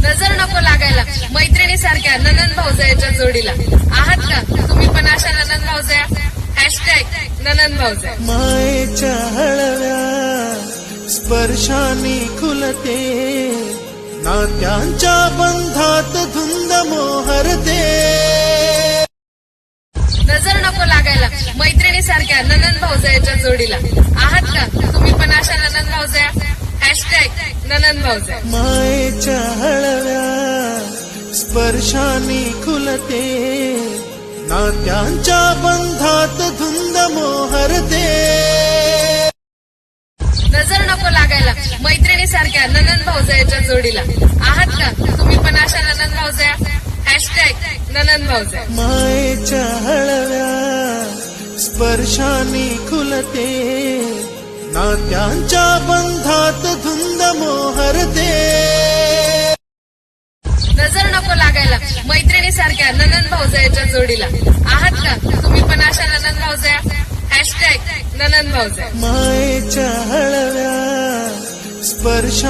नजर नको लागायला. मैत्रिणी सारख्या ननन भाऊजायाच्या जोडीला. आहात का? तुम्ही पण अशा ननन भाऊजया? हॅशटॅग ननन भाऊजया. मायेच्या हळव्या स्पर्शाने खुलते. नात्यांच्या बंधात धुंद मोहरते. नजर नको लागायला. मैत्रिणी सारख्या ननन भाऊजायाच्या जोडीला. आहात का? तुम्ही पण अशा ननन भाऊजया? हॅशटॅग ननन भाऊजया. मायेच्या स्पर्शाने खुलते. नात्यांच्या बंधात धुंद मोहरते. नजर नको लागायला. मैत्रिणी सारख्या ननन भाऊजायाच्या जोडीला. आहात का? तुम्ही पण अशा ननन भाऊजया? हॅशटॅग ननन भाऊजया. मायेच्या हळव्या स्पर्शाने खुलते. नात्यांच्या बंधात धुंद मोहरते. मैत्रिणीसारख्या ननंद सारख्या भाऊजायाच्या जोडीला. आहात का? तुम्ही पण अशा ननन भाऊजया हॅशटॅग ननंद भाऊजया मायेच्या हळव्या स्पर्श